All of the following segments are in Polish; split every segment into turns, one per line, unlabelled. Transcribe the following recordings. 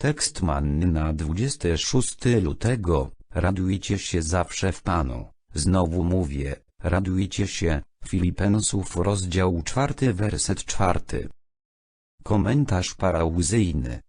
Tekst manny na 26 lutego. Radujcie się zawsze w Panu. Znowu mówię, radujcie się. Filipensów rozdział 4 werset 4. Komentarz parauzyjny.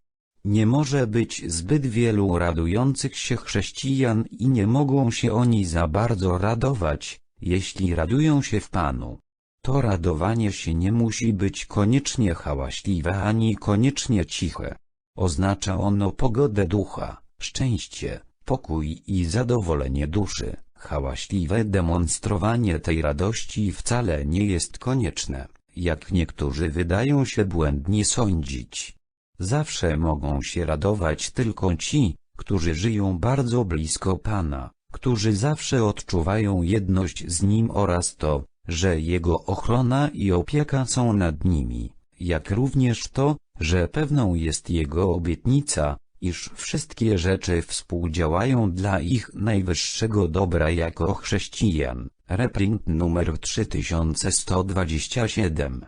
Nie może być zbyt wielu radujących się chrześcijan i nie mogą się oni za bardzo radować, jeśli radują się w Panu. To radowanie się nie musi być koniecznie hałaśliwe ani koniecznie ciche. Oznacza ono pogodę ducha, szczęście, pokój i zadowolenie duszy. Hałaśliwe demonstrowanie tej radości wcale nie jest konieczne, jak niektórzy wydają się błędnie sądzić. Zawsze mogą się radować tylko ci, którzy żyją bardzo blisko Pana, którzy zawsze odczuwają jedność z Nim oraz to, że Jego ochrona i opieka są nad nimi, jak również to, że pewną jest Jego obietnica, iż wszystkie rzeczy współdziałają dla ich najwyższego dobra jako chrześcijan. Reprint numer 3127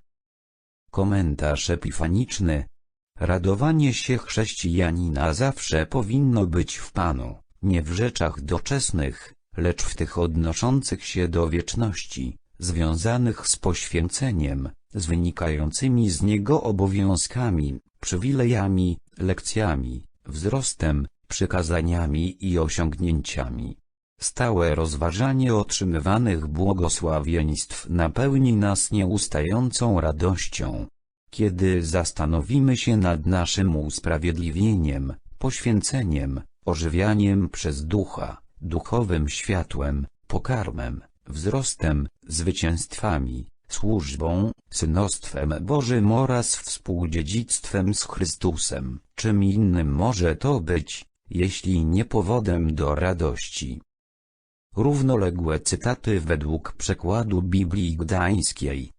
Komentarz epifaniczny. Radowanie się chrześcijanina zawsze powinno być w Panu, nie w rzeczach doczesnych, lecz w tych odnoszących się do wieczności, związanych z poświęceniem, z wynikającymi z niego obowiązkami, przywilejami, lekcjami, wzrostem, przykazaniami i osiągnięciami. Stałe rozważanie otrzymywanych błogosławieństw napełni nas nieustającą radością. Kiedy zastanowimy się nad naszym usprawiedliwieniem, poświęceniem, ożywianiem przez ducha, duchowym światłem, pokarmem, wzrostem, zwycięstwami, służbą, synostwem Bożym oraz współdziedzictwem z Chrystusem. Czym innym może to być, jeśli nie powodem do radości. Równoległe cytaty według przekładu Biblii Gdańskiej.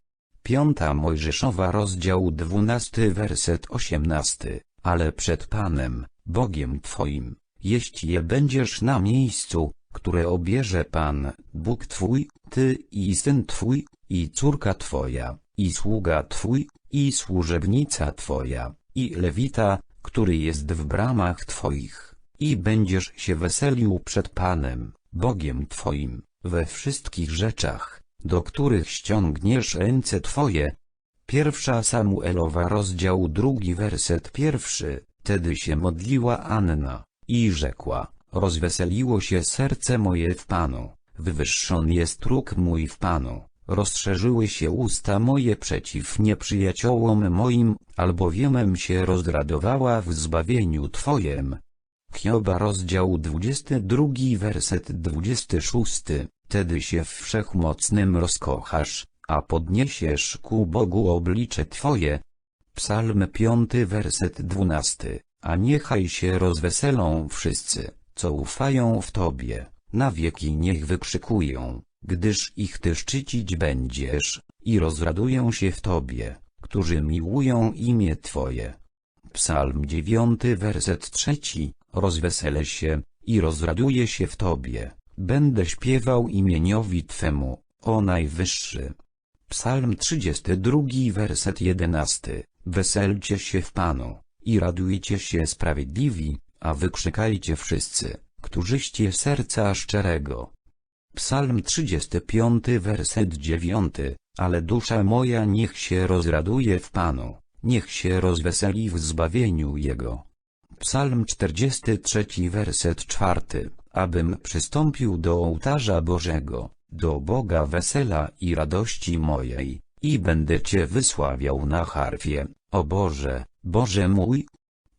Piąta Mojżeszowa rozdział 12 werset 18. Ale przed Panem, Bogiem Twoim, jeśli będziesz na miejscu, które obierze Pan, Bóg Twój, Ty i Syn Twój, i córka Twoja, i sługa Twój, i służebnica Twoja, i Lewita, który jest w bramach Twoich, i będziesz się weselił przed Panem, Bogiem Twoim, we wszystkich rzeczach, do których ściągniesz ręce Twoje. Pierwsza Samuelowa rozdział drugi werset pierwszy, tedy się modliła Anna, i rzekła, rozweseliło się serce moje w Panu, wywyższony jest róg mój w Panu, rozszerzyły się usta moje przeciw nieprzyjaciołom moim, albowiem się rozradowała w zbawieniu Twojem. Hioba rozdział 22 werset 26 Wtedy się wszechmocnym rozkochasz, a podniesiesz ku Bogu oblicze Twoje. Psalm 5 werset 12 A niechaj się rozweselą wszyscy, co ufają w Tobie, na wieki niech wykrzykują, gdyż ich Ty szczycić będziesz, i rozradują się w Tobie, którzy miłują imię Twoje. Psalm 9 werset 3 Rozweselę się, i rozraduję się w Tobie Będę śpiewał imieniowi Twemu, o Najwyższy. Psalm 32 werset 11 Weselcie się w Panu, i radujcie się sprawiedliwi, a wykrzykajcie wszyscy, którzyście serca szczerego. Psalm 35 werset 9 Ale dusza moja niech się rozraduje w Panu, niech się rozweseli w zbawieniu Jego. Psalm 43 werset 4 abym przystąpił do ołtarza Bożego, do Boga wesela i radości mojej, i będę Cię wysławiał na harfie, o Boże, Boże mój.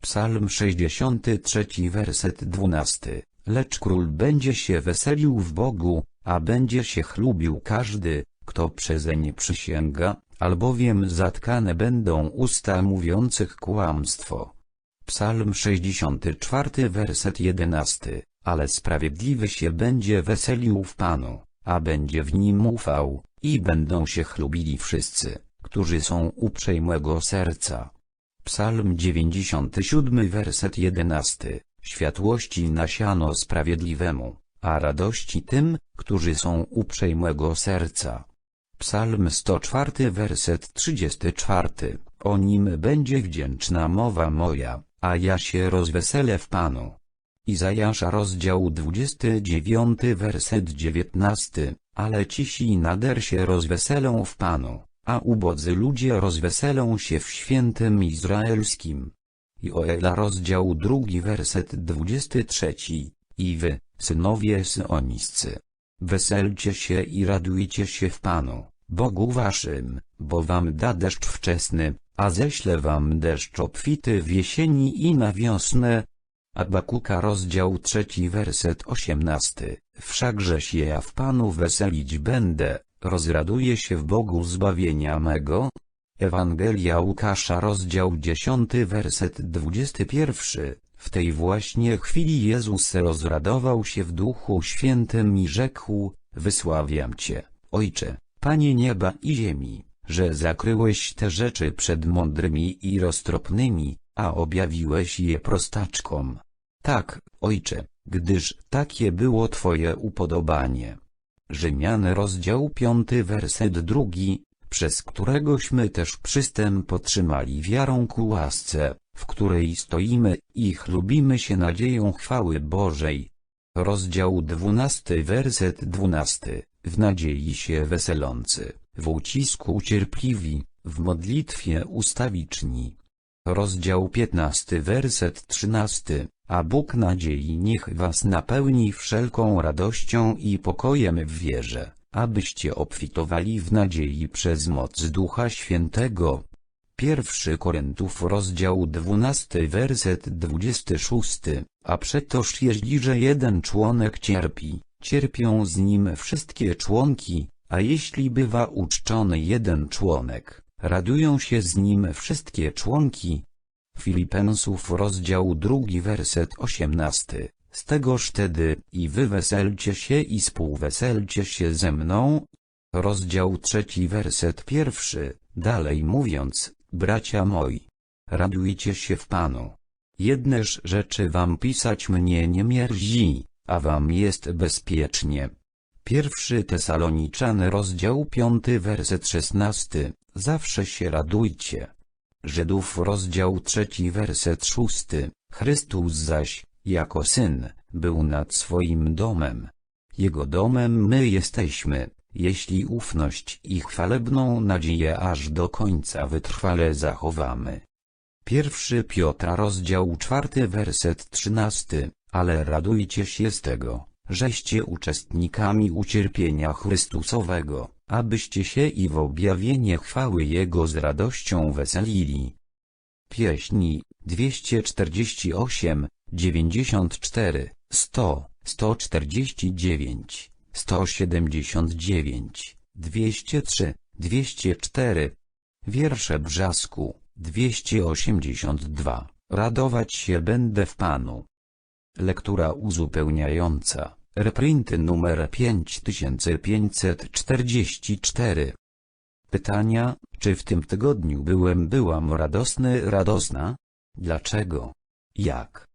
Psalm 63 werset 12 Lecz król będzie się weselił w Bogu, a będzie się chlubił każdy, kto przezeń przysięga, albowiem zatkane będą usta mówiących kłamstwo. Psalm 64 werset 11 ale sprawiedliwy się będzie weselił w Panu, a będzie w nim ufał, i będą się chlubili wszyscy, którzy są uprzejmego serca. Psalm 97 werset 11 Światłości nasiano sprawiedliwemu, a radości tym, którzy są uprzejmego serca. Psalm 104 werset 34 O nim będzie wdzięczna mowa moja, a ja się rozweselę w Panu. Izajasza rozdział 29 werset 19, ale cisi nader się rozweselą w Panu, a ubodzy ludzie rozweselą się w świętym izraelskim. Joela rozdział 2 werset 23, i wy, synowie Sioniscy. Weselcie się i radujcie się w Panu, Bogu waszym, bo wam da deszcz wczesny, a ześle wam deszcz obfity w jesieni i na wiosnę. Abakuka rozdział trzeci werset osiemnasty. Wszakże się ja w Panu weselić będę, rozraduję się w Bogu zbawienia mego. Ewangelia Łukasza rozdział dziesiąty werset dwudziesty pierwszy. W tej właśnie chwili Jezus rozradował się w Duchu Świętym i rzekł, wysławiam Cię, Ojcze, Panie nieba i ziemi, że zakryłeś te rzeczy przed mądrymi i roztropnymi, a objawiłeś je prostaczkom. Tak, Ojcze, gdyż takie było Twoje upodobanie. Rzymian rozdział piąty werset drugi, przez któregośmy też przystęp otrzymali wiarą ku łasce, w której stoimy i chlubimy się nadzieją chwały Bożej. Rozdział dwunasty werset dwunasty, w nadziei się weselący, w ucisku cierpliwi, w modlitwie ustawiczni. Rozdział piętnasty werset trzynasty, a Bóg nadziei niech was napełni wszelką radością i pokojem w wierze, abyście obfitowali w nadziei przez moc Ducha Świętego. Pierwszy Koryntów rozdział 12 werset 26, a przetoż jeśli że jeden członek cierpi, cierpią z nim wszystkie członki, a jeśli bywa uczczony jeden członek, radują się z nim wszystkie członki. Filipensów rozdział 2 werset 18, z tegoż tedy i wy weselcie się i współweselcie się ze mną. Rozdział trzeci werset pierwszy, dalej mówiąc, bracia moi, radujcie się w Panu. Jedneż rzeczy wam pisać mnie nie mierzi, a wam jest bezpiecznie. Pierwszy Tesaloniczan rozdział piąty werset szesnasty, zawsze się radujcie. Żydów rozdział trzeci werset szósty, Chrystus zaś, jako Syn, był nad swoim domem. Jego domem my jesteśmy, jeśli ufność i chwalebną nadzieję aż do końca wytrwale zachowamy. Pierwszy Piotra rozdział czwarty werset trzynasty, ale radujcie się z tego, żeście uczestnikami ucierpienia Chrystusowego, abyście się i w objawienie chwały Jego z radością weselili. Pieśni 248, 94, 100, 149, 179, 203, 204. Wiersze Brzasku 282. Radować się będę w Panu. Lektura uzupełniająca. Reprinty numer 5544. Pytania, czy w tym tygodniu byłem byłam radosny radosna? Dlaczego? Jak?